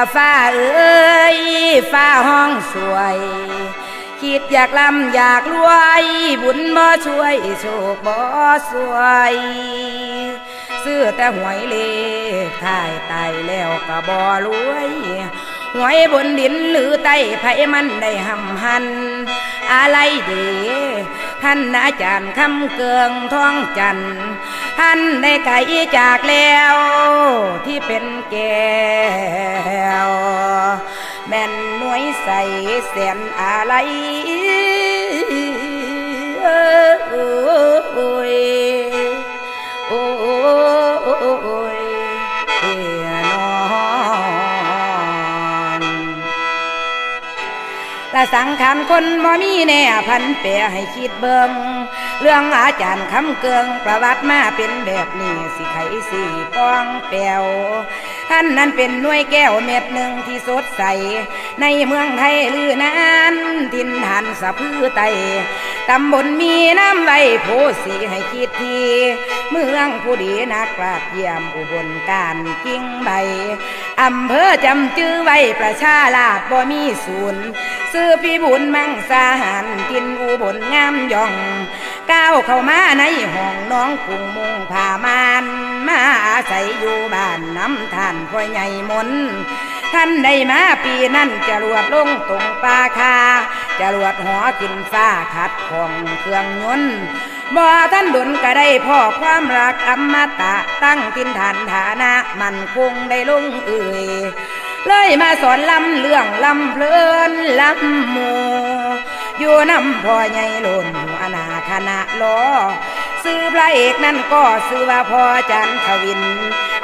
ละฟ้าเอ้ยฟ้าห้องสวย คิดอยากลำอยากรวย บุญบ่ช่วยโชคบ่สวยซื้อแต่หวยเลขถ่ายตายแล้วก็บ่รวยหวยบนดินหรือใต้ไผมันได้หำหัน อะไรเด ท่านอาจารย์คำเกืองท้องจันท่านได้ไก่จากแล้วที่เป็นแก้วแม่นหน่วยใส่แสนอะไรเอ้ย สังขารคนบ่มีแน่พันแปรให้คิดเบิงเรื่องอาจารย์คำเกืองประวัติมาเป็นแบบนี้สิไขสีปองแปวท่านนั้นเป็นหน่วยแก้วเม็ดหนึ่งที่สดใส ในเมืองไทยลือนั้นทินฐานสะพือไตตำบลมีน้ำไว้โพสีให้คิดทีเมืองผู้ดีนักปราดเยี่ยมอุบลการกิ่งใบ อำเภอจำจื้อไว้ประชาลาดบ่มีศูนย์ซื้อพี่บุญมังสาหารกินอุบลงามย่องก้าวเข้ามาในห้องน้องกุ้งมุงผ่ามานมาอาศัยอยู่บ้านน้ำท่านพ่อใหญ่มน ท่านได้มาปีนั้นจะรวดลงตรงปาคาจะรวดหอขึ้นฟ้าขัดของเครื่องยนต์บ่ท่านดุนก็ได้พ่อความรักอมตะตั้งทินฐานฐานะมันคงได้ลงเอ่ยเลยมาสอนลำเรื่องลำเพลินลำหมูอยู่น้ำพ่อใหญ่หล่นหัวนาคณะล้อซื้อพระเอกนั่นก็ซื้อว่าพ่อจันทวิน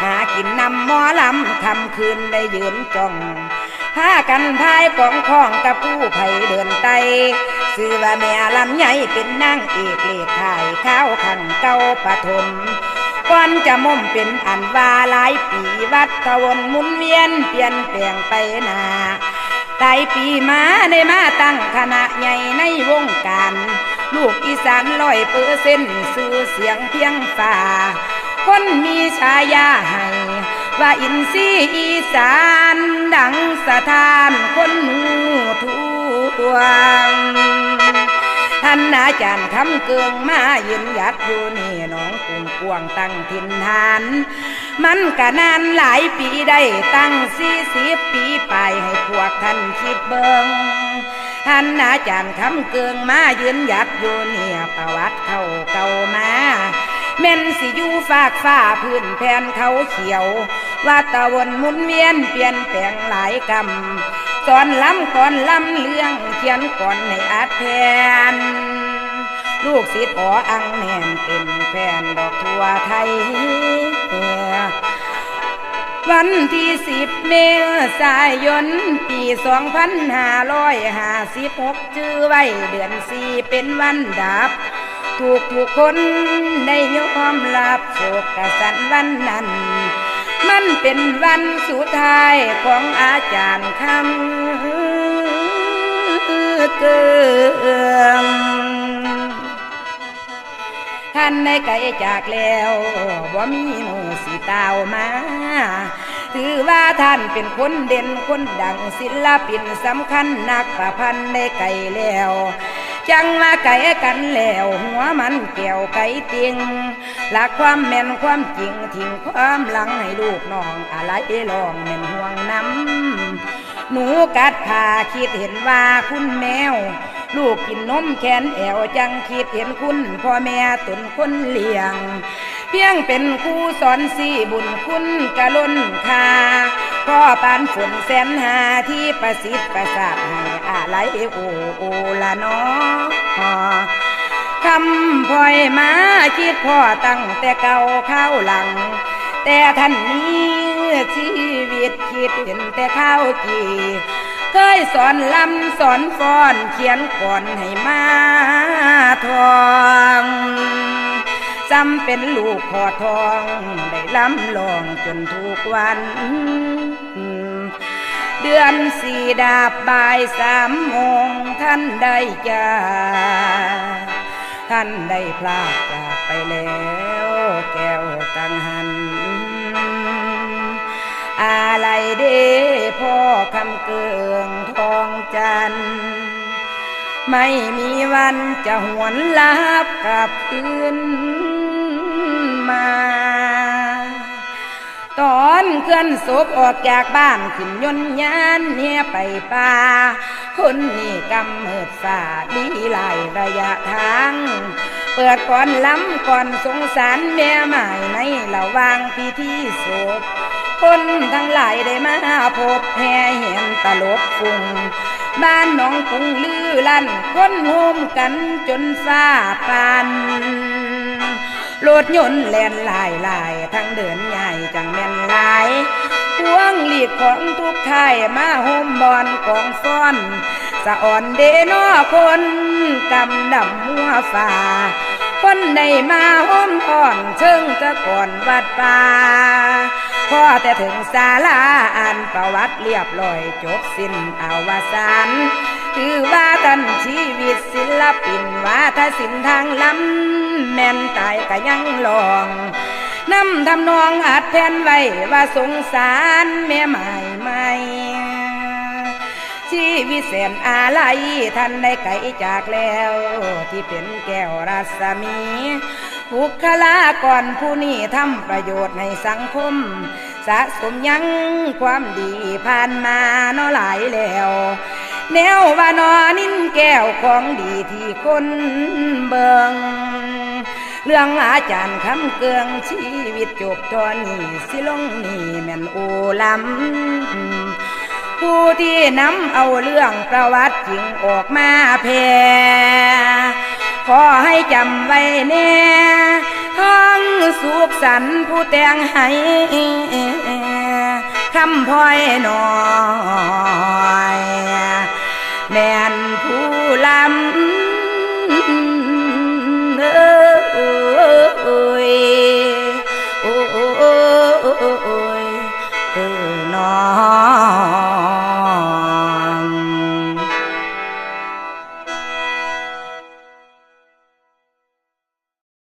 หากินนำหมอลำคำคืนได้ยืนจ้องพากันพายกองข้องกับผู้ไผ่เดินไตซื้อว่าแม่ลำใหญ่เป็นนางเอกเลขถ่ายข้าวขังเก้าปฐมก่อนจะมุ่มเป็นอันว่าหลายปีวัดทวนหมุนเวียนเปลี่ยนแปลงไปนาตายปีมาได้มาตั้งคณะใหญ่ในวงการ ลูกอีสานร้อยเปอร์เซ็นต์สื่อเสียงเพียงฝ่า คนมีฉายาให้ ว่าอินซีอีสานดังสถานคนหูทวงท่านอาจารย์คำเกืองมายืนหยัดอยู่นี่น้องกุ้งกวงตั้งถิ่นฐาน มันก็นานหลายปีได้ตั้งสี่สิบปีไปให้พวกท่านคิดเบิงท่านอาจารย์คำเกืองมายืนหยัดอยู่เนี่ยประวัติเขาเก่ามา แม่นสิอยู่ฝากฟ้าพื้นแผ่นเขาเขียว ว่าตะวันหมุนเวียนเปลี่ยนแปลงหลายกรรมสอนล้ำก่อนล้ำเรื่องเขียนก่อนให้อัดแผ่นลูกศิษย์ขออังแน่นเป็นแฟนดอกทั่วไทยวันที่สิบเมษายน ปีสองพันห้าร้อยห้าสิบหกชื่อไว้เดือนสี่เป็นวันดับ ถูกทุกคนได้ยอมรับโศกกสันวันนั้น มันเป็นวันสุดท้ายของอาจารย์คำเกืองท่านได้ไกลจากแล้วว่ามีมือสีตาวมาถือว่าท่านเป็นคนเด่นคนดังศิลปินสำคัญนักประพันธ์ได้ไกลแล้ว จังมาไก่กันแล้วหัวมันแก้วไก่ติงหลักความแม่นความจริงทิ้งความหลังให้ลูกน้องอะไรลองแม่นห่วงน้ำหนูกัดผาคิดเห็นว่าคุณแมว ลูกกินนมแขนแอวจังคิดเห็นคุณพ่อแม่ตุนคนเลี้ยง เพียงเป็นครูสอนสี่บุญคุณกะล้นคาพ่อปานฝนแสนหาที่ประสิทธิ์ประสาทห้ อะไรโอโอละนอคำพลอยมาคิดพ่อตั้งแต่เก่าข้าวหลัง แต่ท่านนี้ชีวิตคิดเห็นแต่ข้าวจีเคยสอนลำสอนฟ้อนเขียนก่อนให้มาทองจำเป็นลูกขอทอง ได้ลำลองจนทุกวัน เดือนสี่ดาบบ่ายสามโมงท่านได้จากท่านได้พลาดจากไปแล้วแก้วกังหัน อะไรเด้พ่อคำเกืองทองจัน ไม่มีวันจะหวนลับกลับคืนมา ตอนเคลื่อนศพออกจากบ้านขึ้นยนยานเนี่ยไปป่าคนนี่กำเมิดฝ่าดีหลายระยะทาง เปิดก่อนล้ำก่อนสงสารแม่หมายในระว่างพิธีศพคนทั้งหลายได้มาพบแห่เห็นตลบฟุงบ้านหน้องกรุงลือลั่นคนโฮมกันจนฟ้าปาน รถยนต์แล่นลายลายทั้งเดินใหญ่จังแม่นลายพวงหลีดของทุกท่ายมาโฮมบอนกองฟ้อนสะอ่อนเดนอคนกำดำมัวฝ่าคนใดมาห้อมทอนเชิงตะก่อนวัดป่าพอแต่ถึงศาลาอ่านประวัติเรียบร้อยจบสิ้นอาวสาน คือว่ากันชีวิตศิลปินว่าถ้าสินทางล้ำแม่นตายก็ยังลองนำทำนองอัดแผ่นไว้ว่าสงสารแม่ใหม่ไม่ชีวิตแสนอาลัยท่านได้ไกลจากแล้ว ที่เป็นแก้วรัศมีบุคลากรผู้นี้ทำประโยชน์ให้สังคม สะสมยังความดีผ่านมาเนอหลายแล้ว แนวว่านอนินแก้วของดีที่คนเบิงเรื่องอาจารย์คำเกืองชีวิตจบตอนนี้สิลงนี่แม่นโอลำผู้ที่นำเอาเรื่องประวัติจริงออกมาแพ่ขอให้จำไว้แน่ท้องสุขสันผู้แต่งให้คำพลอยหน่อย mẹn phu làm